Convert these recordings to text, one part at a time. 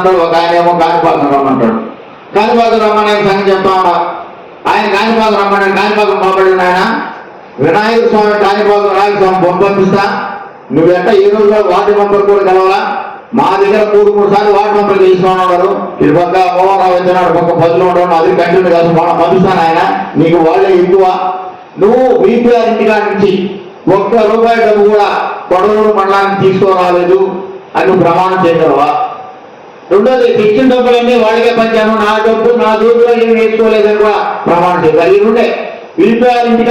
అంటాడు ఒక ఆయన ఏమో కాణిపాకం రమ్మంటాడు. కాణిపాకం రమ్మని సంగతి చెప్తా ఉన్నా. ఆయన కాణిపాకం రమ్మని కాణిపాకం పంపబడిన ఆయన వినాయక స్వామి కాణిపాకం వినాయక స్వామి బొమ్మ పంపిస్తా నువ్వెంట ఈ రోజు వార్డు మెంబర్ కూడా కలవాలా? మా దగ్గర మూడు మూడు సార్లు వార్డు మెంబర్ తీసుకున్నారు ఇటు పక్క మోహన్ వచ్చినాడు పక్క పదులు ఉండడం అది కంటిన్యూ కాదు. మనం పంపిస్తాను ఆయన నీకు వాళ్ళే ఎక్కువ. నువ్వు బీపీఆర్ ఇంటికాడ నుంచి ఒక్క రూపాయి డబ్బు కూడా కొడవలూరు మండలానికి తీసుకురాలేదు. అని ప్రమాణం చేయగలవా? రెండోది తెచ్చిన డబ్బులన్నీ వాడికే పంచాము. నా డబ్బు నా దూపులో ఏం వేసుకోలేదని కూడా ప్రమాణం చేయాలి ఈ రెండే.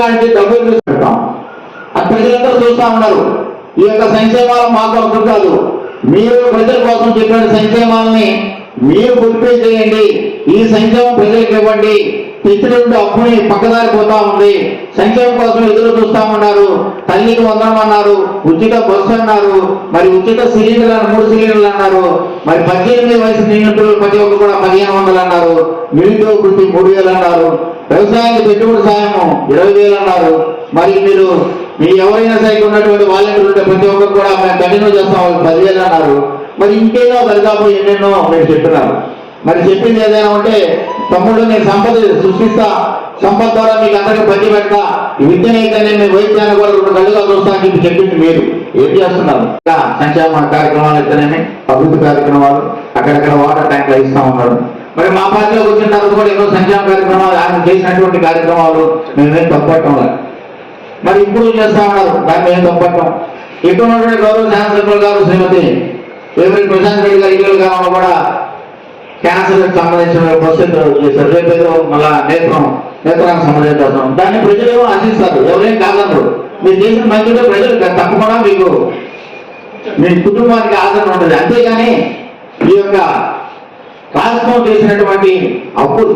అంటే డబ్బులు తీసుకుంటాం. అది ప్రజలందరూ చూస్తా ఉన్నారు. ఈ యొక్క సంక్షేమాలు మాకు అవసరం కాదు. మీరు ప్రజల కోసం చెప్పిన సంక్షేమాలని మీరు గుర్తు చేయండి. ఈ సంక్షేమం ప్రజలకు ఇవ్వండి. తెచ్చినటువంటి అప్పుని పక్కదారి పోతా ఉంది. సంక్షేమం కోసం ఎదురు చూస్తామన్నారు తల్లికి వందనం అన్నారు. ఉచిత బస్సు అన్నారు. మరి ఉచిత సిలిండర్ మూడు సిలిండర్లు అన్నారు. మరి పద్దెనిమిది వయసు నిండిన ప్రతి ఒక్కరు కూడా పదిహేను వందలు అన్నారు. నిరుద్యోగ వృత్తి మూడు వేలు అన్నారు. వ్యవసాయానికి పెట్టుబడి సాయము ఇరవై వేలు అన్నారు. మరి మీరు మీ ఎవరైనా సరే ఉన్నటువంటి వాలంటీర్లు ఉంటే ప్రతి ఒక్కరు కూడా మేము కంటిన్యూ చేస్తాం. పదివేలు అన్నారు. మరి ఇంకేదో దరిదాపు ఎన్నెన్నో మీరు చెప్తున్నారు. మరి చెప్పింది ఏదైనా ఉంటే తమ్ముడు నేను సంపద సృష్టిస్తా. సంపద ద్వారా మీకు అందరికీ పట్టి పెడతా ఈ విద్యనైతేనే మీ వైద్యాన్ని కూడా రెండు కళ్ళుగా చూస్తాను అని చెప్పింది మీరు. ఏం చేస్తున్నారు? సంక్షేమ కార్యక్రమాలు అయితేనేమి అభివృద్ధి కార్యక్రమాలు అక్కడక్కడ వాటర్ ట్యాంకులు ఇస్తా ఉన్నారు మరి మా పార్టీలో వచ్చిన తర్వాత కూడా ఎన్నో సంక్షేమ కార్యక్రమాలు ఆయన చేసినటువంటి కార్యక్రమాలు మేమేం తప్పట్టం మరి ఇప్పుడు చేస్తా ఉన్నారు? దాన్ని ఏం తప్పట్టం ఇక్కడ ఉన్నటువంటి గౌరవ శాసనసభ్యులు గారు శ్రీమతి వేమిరెడ్డి ప్రశాంత్ రెడ్డి గారు ఇల్లు కావడం కూడా క్యాన్సర్ సంబంధించిన ప్రొసీజర్ చేశారు. రేపు ఏదో మళ్ళా నేత్రం నేత్రానికి సంబంధించిన దాన్ని ప్రజలు ఏమో ఆశిస్తారు. ఎవరేం కాదన్నారు మీరు చేసిన మంచిగా ప్రజలు తప్పకుండా మీకు మీ కుటుంబానికి ఆదరణ ఉంటుంది. అంతేగాని ఈ యొక్క రాష్ట్రం చేసినటువంటి అప్పులు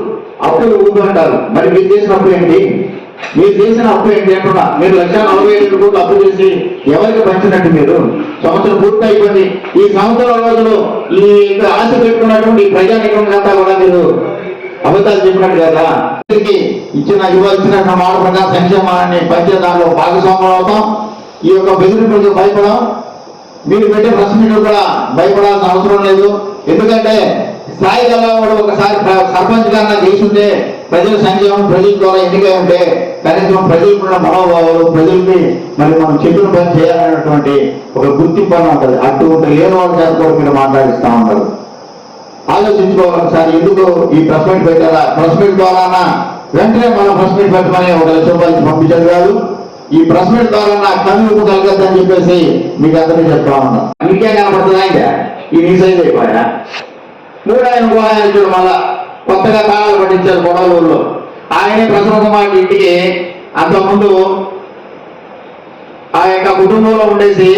అప్పులు ఊపు అంటారు మరి మీరు చేసినప్పుడు ఏంటి? మీరు చేసిన అప్పు ఏంటి అంటున్నా మీరు లక్ష నలభై ఏడు కోట్లు అప్పు చేసి ఎవరికి పంచినట్టు మీరు? సంవత్సరం పూర్తి అయిపోయింది. ఈ సంవత్సరం రోజులు ఈ ఇక్కడ ఆశ పెట్టుకున్నటువంటి ఈ ప్రజానికం అంతా కూడా మీరు అబద్ధాలు చెప్పినట్టు కదా? ఇచ్చిన ఇవ్వాల్సిన మాట ప్రకారం సంక్షేమాన్ని పంచే దానిలో భాగస్వాములు అవుతాం. ఈ యొక్క బెదిరింపులకు భయపడం మీరు పెట్టే ప్రెస్ కూడా భయపడాల్సిన అవసరం లేదు. ఎందుకంటే స్థాయి గల ఒకసారి సర్పంచ్ సర్పంచ్ గారిన చేస్తుంటే ప్రజల సంక్షేమం ప్రజల ద్వారా ఎన్నికై ఉంటే కనీసం ప్రజలకున్న మనోభావాలు ప్రజల్ని మరి మనం చెప్పిన పని చేయాలనేటువంటి ఒక గుర్తింపు అని ఉంటుంది. అటువంటి లేని వాళ్ళ చేత కూడా మీరు మాట్లాడిస్తూ ఉంటారు. ఆలోచించుకోవాలి సార్ ఎందుకు ఈ ప్రెస్ మీట్ పెట్టారా ప్రెస్ మీట్ ద్వారా వెంటనే మనం ప్రెస్ మీట్ పెట్టమని ఒక లక్ష రూపాయలు పంపించారు కాదు. ఈ ప్రెస్ మీట్ ద్వారా కన్నుకు కలగద్దని చెప్పేసి మీకు అందరికీ చెప్తా ఉన్నా. మీకే కనపడుతుందా ఇంకా? ఈ రీసైజ్ అయిపోయా మూడు ఆయన కూడా మళ్ళా కొత్తగా తాళాలు పట్టించారు గొడవలూరులో ఆయనే ప్రసన్న కుమార్ ఇంటికి అంతకుముందు ఆ యొక్క కుటుంబంలో ఉండేసి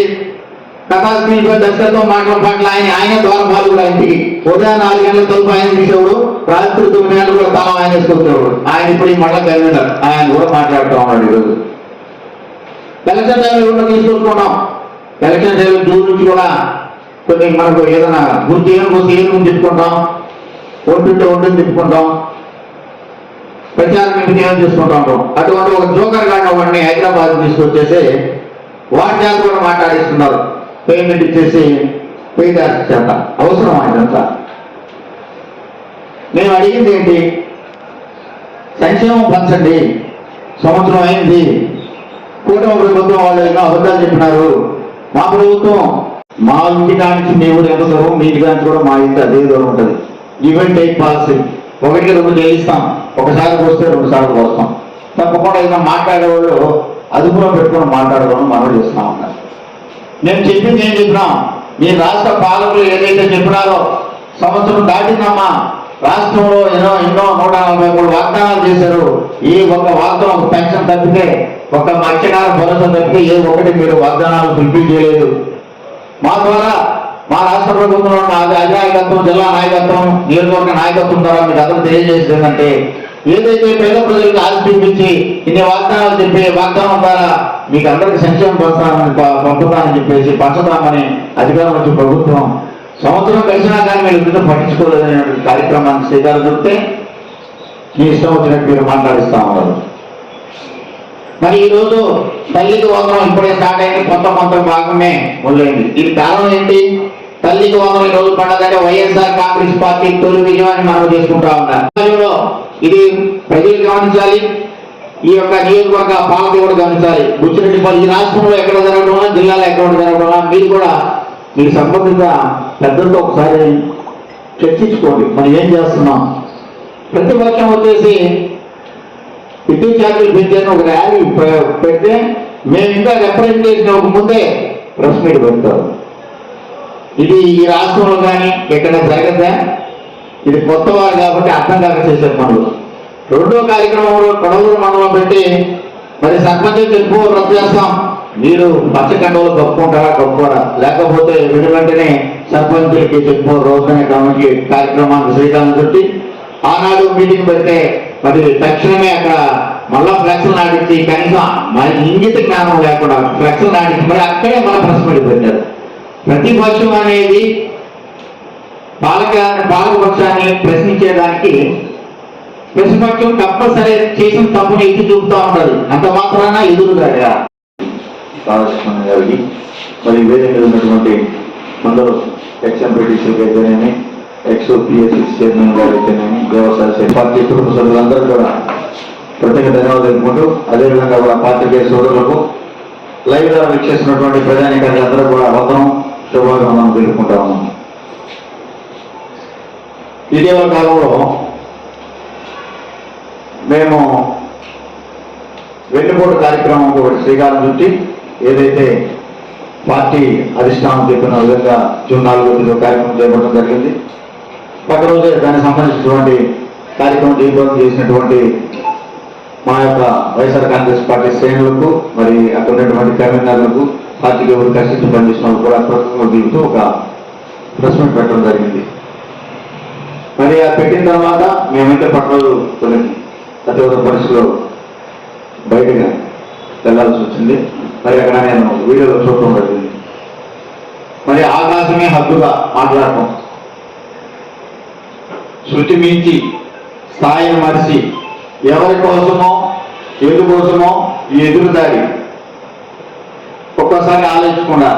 కథాస్క్రీన్ దర్శకత్వం మాటల పట్ల ఆయన ఆయన ద్వారా పాలు కూడా ఇంటికి ఉదయం నాలుగు గంటల తలుపు ఆయన తీసేవాడు రాత్రి తొమ్మిది గంటలు కూడా తల ఆయన వేసుకొచ్చేవాడు. ఆయన ఇప్పుడు ఈ మళ్ళీ కలిగినారు ఆయన కూడా మాట్లాడుతూ ఉన్నాడు ఈరోజు. ఎలక్షన్ టైంలో కూడా తీసుకొచ్చుకున్నాం ఎలక్షన్ టైంలో జూన్ నుంచి కూడా కొన్ని మనకు ఏదైనా గుర్తు ఏం గుర్తు ఏం గుర్తు తిప్పుకుంటాం ఒంటుంటే తిప్పుకుంటాం ప్రచారం ఇంటికి ఏం చేసుకుంటాం అటువంటి ఒక జోకర్ గాడిన వాడిని హైదరాబాద్ తీసుకొచ్చేసి వాడి చేత కూడా మాట్లాడిస్తున్నారు. పేమెంట్ ఇచ్చేసి పేదార్ చేత అవసరం ఆయనంతా మేము అడిగింది ఏంటి? సంక్షేమం పంచండి. సంవత్సరం అయింది. కూటమి ప్రభుత్వం వాళ్ళు ఎన్నో అబద్ధాలు చెప్పినారు. మా ప్రభుత్వం మా ఇంటి కానించి మీ ఊరు ఎంత దూరం మీ ఇంటి కానించి కూడా మా ఇంటి అదే దూరం ఉంటుంది. ఈవెంట్ టేక్ పాలసీ ఒకటికి రెండు చేయిస్తాం. ఒకసారి వస్తే రెండు సార్లు వస్తాం తప్పకుండా ఏదైనా మాట్లాడేవాళ్ళు అదుపులో పెట్టుకుని మాట్లాడడం మనం చేస్తా నేను చెప్పింది ఏం చెప్పినాం? మీ రాష్ట్ర పాలకులు ఏదైతే చెప్పినారో సంవత్సరం దాటిందమ్మా. రాష్ట్రంలో ఎన్నో ఎన్నో నూట నలభై మూడు వాగ్దానాలు చేశారు. ఈ ఒక వాగ్దానం ఒక పెన్షన్ తప్పితే ఒక మత్స్యకార భరోసా తప్పితే ఏ ఒకటి మీరు వాగ్దానాలు ఫుల్ఫిల్ చేయలేదు. మా ద్వారా మా రాష్ట్ర ప్రభుత్వంలో మా అధినాయకత్వం జిల్లా నాయకత్వం నియోజకవర్గ నాయకత్వం ద్వారా మీకు అందరూ తెలియజేసేది ఏంటంటే ఏదైతే పేద ప్రజలకు ఆశ చూపించి ఇన్ని వాగ్దానాలు చెప్పి వాగ్దానం ద్వారా మీకు అందరికి సంక్షేమం పంపుతామని ప- పంపుతామని చెప్పేసి పంచుతామని అధికారం వచ్చే ప్రభుత్వం సంవత్సరం కలిసినా కానీ మీరు ఎందుకు పట్టించుకోలేదనే కార్యక్రమాన్ని శ్రీకారం చుడితే మీ ఇష్టం వచ్చినట్టు మీరు మాట్లాడిస్తా ఉన్నారు. మరి ఈ రోజు తల్లికి వందనం ఇప్పుడే స్టార్ట్ అయింది కొంత కొంత భాగమే మొదలైంది. ఇది కారణం ఏంటి? తల్లికి వందల రోజులు రోజు పండగంటే వైఎస్ఆర్ కాంగ్రెస్ పార్టీ తొలి విజయాన్ని మనం చేసుకుంటా ఉన్నాం ఇది ప్రజలు గమనించాలి. ఈ యొక్క నియోజకవర్గ పాలకులు కూడా గమనించాలి. బుచ్చిరెడ్డిపల్లి ఈ రాష్ట్రంలో ఎక్కడ జరగడం జిల్లాలో ఎక్కడ జరగడం మీరు కూడా మీకు సంబంధిత పెద్దలతో ఒకసారి చర్చించుకోండి. మనం ఏం చేస్తున్నాం? ప్రతిపక్షం వచ్చేసి విద్యుత్ ఛార్జీలు పెంచాను ఒక ర్యాలీ పెడితే మేము ఇంకా రిప్రజెంటేషన్ ఒక ముందే ప్రెస్ మీట్ పెడతారు ఇది ఈ రాష్ట్రంలో కానీ ఎక్కడ జరగదా? ఇది కొత్త వారు కాబట్టి అర్థం కాక చేశారు పనులు రెండో కార్యక్రమంలో కొడవూరు మండలం పెట్టి మరి సర్పంచ్ తెలుపు రద్దు చేస్తాం. మీరు పచ్చకండలు కప్పుకుంటారా కప్పుకోరా? లేకపోతే విడి వెంటనే సర్పంచులకి చెప్పు రోజునే కమిటీ కార్యక్రమానికి శ్రీకారం చుట్టి ఆనాడు మీటింగ్ పెడితే మరి తక్షణమే అక్కడ మళ్ళా ఫ్లెక్స్ నాటించి కనీసం మరి ఇంగిత జ్ఞానం లేకుండా ఫ్లెక్స్ నాటించి మరి అక్కడే మన ప్రశ్న మీట్ పెట్టారు. ప్రతిపక్షం అనేది పాలక పాలకపక్షాన్ని ప్రశ్నించేదానికి ప్రతిపక్షం తప్పనిసరి చేసిన తప్పుని ఎత్తి చూపుతా ఉంటుంది. అంత మాత్రాన ఎదురుగా రాధాకృష్ణ గారికి మరి వేరే మీద ఉన్నటువంటి అందరూ ఎక్స్ ఎంపీటీసీకి అయితేనేమి ఎక్స్ పిఎస్ఎస్ చైర్మన్ గారు అయితేనేమి వ్యవసాయ పార్టీ కుటుంబ సభ్యులందరూ కూడా ప్రత్యేక ధన్యవాదాలు తెలుపుకుంటూ అదేవిధంగా కూడా పాత్రికేయ సోదరులకు లైవ్ ద్వారా వీక్షిస్తున్నటువంటి ప్రజానికారులందరూ కూడా వందనం శుభాగమనం తెలుపుకుంటా ఉన్నాం. ఇటీవల కాలంలో మేము వెన్నుపోటు కార్యక్రమం ఒకటి శ్రీకారం చుట్టి ఏదైతే పార్టీ అధిష్టానం చెప్పిన విధంగా జూన్ నాలుగో తేదీ కార్యక్రమం చేపట్టడం జరిగింది. పక్క రోజే దానికి సంబంధించినటువంటి కార్యక్రమం దీపావళి చేసినటువంటి మా యొక్క వైఎస్ఆర్ కాంగ్రెస్ పార్టీ శ్రేణులకు మరి అక్కడ ఉన్నటువంటి కన్వీనర్లకు పార్టీకి ఎవరు కష్టించి పనిచేసిన వాళ్ళు కూడా కృతజ్ఞతలు తెలుపుతూ ఒక ప్రెస్ మీట్ పెట్టడం జరిగింది. మరి అది పెట్టిన తర్వాత మేమైతే పట్టణాలు కొన్ని అత్యవసర పరిస్థితుల్లో బయటగా వెళ్ళాల్సి వచ్చింది. మరి అక్కడ నేను వీడియోలో చూడటం జరిగింది. మరి ఆకాశమే హద్దుగా మాట్లాడటం. శృతి మించి స్థాయిని మరిచి ఎవరి కోసమో ఎదు కోసమో ఈ ఎదురుదారి ఒక్కసారి ఆలోచించకుండా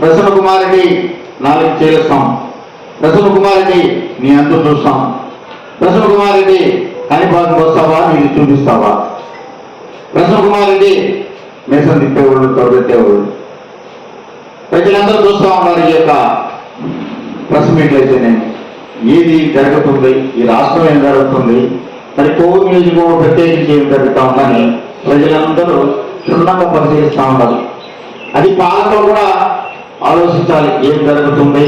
ప్రసన్న కుమారుడి నాలుగు చేస్తాం ప్రసన్న కుమారుడి నీ అందరూ చూస్తాం. ప్రసన్న కుమారుడి కనిపాలకు వస్తావా? నీకు చూపిస్తావా? ప్రసన్న కుమారుడి మేసం తిప్పేవాళ్ళు తోడెత్తేవాళ్ళు ప్రజలందరూ చూస్తూ ఉన్నారు ఈ యొక్క ప్రెస్ మీట్లు అయితేనే. ఏది జరుగుతుంది? ఈ రాష్ట్రం ఏం జరుగుతుంది? మరి కోవిడ్ నియోజకవర్గం ప్రత్యేకించి ఏం జరుగుతా ఉందని ప్రజలందరూ క్షుణ్ణంగా పరిశీలిస్తూ ఉండాలి అది పాలకులు కూడా ఆలోచించాలి ఏం జరుగుతుంది?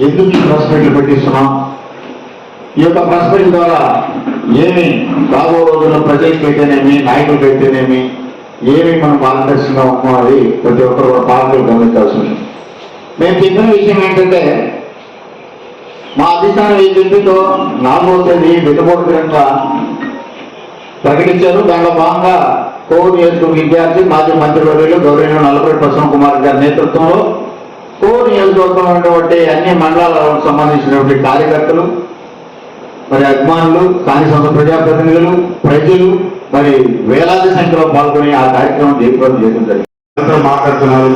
ఎందుకు ప్రెస్ మీట్లు పెట్టిస్తున్నాం? ఈ యొక్క ప్రెస్ మీట్ ద్వారా ఏమి రాబో రోజుల్లో ప్రజలకు పెట్టేనేమి నాయకులు అయితేనేమి ఏమి మనం మార్గదర్శకంగా ఉన్నాం అది ప్రతి ఒక్కరు కూడా పాలకులు గమనించాల్సి ఉంది మేము చెప్పిన విషయం ఏంటంటే మా అధిష్టానం ఈ చెప్పిందో నాలుగో తేదీ వెలుబోటు దినంగా ప్రకటించారు. దానిలో భాగంగా కోవిడ్ నియోజకవర్గ విద్యార్థి మాజీ మంత్రివర్యులు గౌరవ నల్లపల్లి ప్రసన్న కుమార్ గారి నేతృత్వంలో కోవిడ్ నియోజకవర్గం ఉన్నటువంటి అన్ని మండలాలకు సంబంధించినటువంటి కార్యకర్తలు మరి అభిమానులు స్థానిక సంస్థ ప్రజాప్రతినిధులు ప్రజలు మరి వేలాది సంఖ్యలో పాల్గొని ఆ కార్యక్రమం జయప్రదం చేయడం జరిగింది. అందరూ మాట్లాడుతున్నారు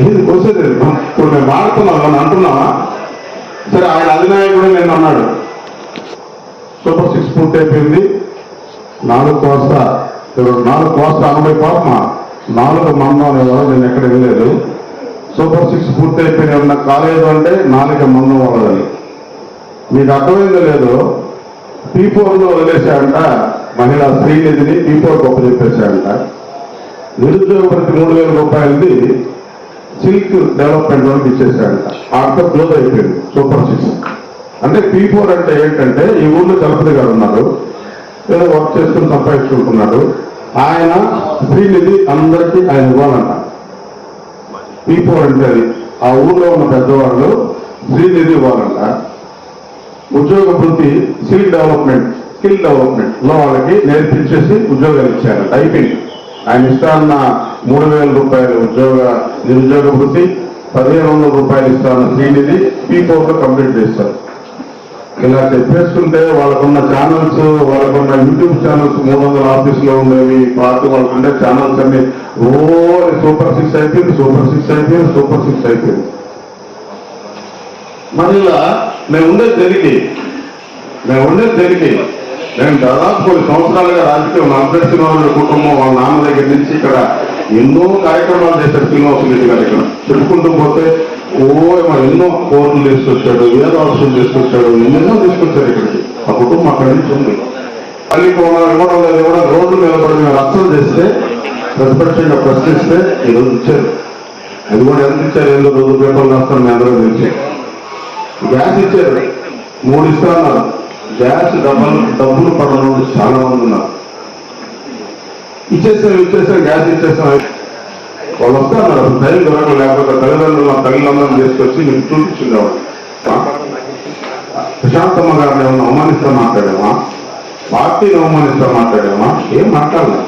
ఇది ఇప్పుడు మేము మాట్లాడుతున్నాం మనం అంటున్నామా సరే ఆయన అధినాయకుడు నేను అన్నాడు. సూపర్ సిక్స్ పూర్తి అయిపోయింది నాలుగు కోస్తా ఇప్పుడు నాలుగు కోస్తా అరవై పాప నాలుగు మందం ఎవరో నేను ఎక్కడ వెళ్ళలేదు సూపర్ సిక్స్ పూర్తి అయిపోయిన ఉన్న కాలేజ్ అంటే నాలుగు మందం వదలని మీకు అర్థమైందో లేదో పీ ఫోర్లో వదిలేశాడంట మహిళా శ్రీనిధిని పీ ఫోర్ గొప్ప చెప్పేశాడంట నిరుద్యోగ ప్రతి మూడు వేల రూపాయలది సిల్క్ డెవలప్మెంట్ వరకు ఇచ్చేసాడంట ఆడితో క్లోజ్ అయిపోయింది సూపర్ సిక్స్. అంటే పీ ఫోర్ అంటే ఏంటంటే ఈ ఊళ్ళో చలపతి గారు ఉన్నారు. ఏదో వర్క్ చేసుకుని సంపాదించుకుంటున్నాడు. ఆయన స్త్రీనిధి అందరికీ ఆయన ఇవ్వాలంట. పీ అంటే అది. ఆ ఊళ్ళో ఉన్న పెద్దవాళ్ళు శ్రీనిధి ఇవ్వాలంట. ఉద్యోగ వృత్తి స్కిల్ డెవలప్మెంట్ స్కిల్ డెవలప్మెంట్లో వాళ్ళకి నేర్పించేసి ఉద్యోగాలు ఇచ్చారంట. అయిపోయింది. ఆయన ఇస్తాన్న మూడు వేల రూపాయల ఉద్యోగ నిరుద్యోగ వృత్తి పదిహేను వందల రూపాయలు ఇస్తాన్న శ్రీనిధి పీ కంప్లీట్ చేస్తారు. ఇలా చెప్పేసుకుంటే వాళ్ళకున్న ఛానల్స్ వాళ్ళకున్న యూట్యూబ్ ఛానల్స్ మూడు వందల ఆఫీసులో ఉండేవి పాత వాళ్ళకుండే ఛానల్స్ అన్ని. ఓ సూపర్ సిక్స్ అయిపోయింది సూపర్ సిక్స్ అయిపోయింది సూపర్ సిక్స్ అయిపోయింది. మరి ఇలా మేము ఉండేది తెలికి మేము ఉండేది తెలికి నేను దాదాపు కొన్ని సంవత్సరాలుగా రాజకీయం అంబేడ్ శ్రీనివాసుల కుటుంబం వాళ్ళ నాన్న దగ్గర నుంచి ఇక్కడ ఎన్నో కార్యక్రమాలు చేశారు శ్రీనివాసులు రెడ్డి గారు ఇక్కడ. చెప్పుకుంటూ పోతే ఓ ఎన్నో కోర్టులు తీసుకొచ్చాడు వేదాంశాలు తీసుకొచ్చాడు ఎన్నెన్నో తీసుకొచ్చాడు ఇక్కడికి. ఆ కుటుంబం అక్కడి నుంచి ఉంది. మళ్ళీ కోణాలు ఇవ్వడం లేదు కూడా రోడ్డు మీద పడి మేము రచ్చలు చేస్తే ప్రతిపక్షంగా ప్రశ్నిస్తే ఈరోజు ఇచ్చారు. అది కూడా ఎంత ఇచ్చారు? ఏందో రోజు పేపర్లు రాస్తాను మీ అందరూ తెలిసి గ్యాస్ ఇచ్చారు. మూడు ఇస్తా అన్నారు. గ్యాస్ డబ్బులు డబ్బులు పడడం చాలా మంది ఉన్నారు. ఇచ్చేసాం ఇచ్చేసాం గ్యాస్ ఇచ్చేసాం వాళ్ళు వస్తారు అసలు టైం దొరకదు లేకపోతే తల్లిదండ్రులు తల్లిదండ్రులను తీసుకొచ్చి మీకు చూపించుండేవాడు ప్రశాంతమ్మ గారిని ఏమన్నా అవమానిస్తా మాట్లాడామా? పార్టీని అవమానిస్తా మాట్లాడామా? ఏం మాట్లాడలే.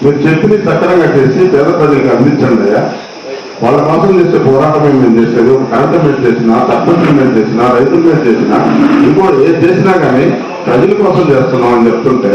మీరు చెప్పింది సక్రంగా చేసి పేద ప్రజలకు అందించండి అయ్యా. వాళ్ళ కోసం చేసే పోరాటమే మేము చేసేది. ఒక కరెంట్ మీద చేసినా సర్పంచ్ మీద చేసినా రైతుల మీద చేసినా ఇంకోటి ఏది చేసినా కానీ ప్రజల కోసం చేస్తున్నాం అని చెప్తుంటే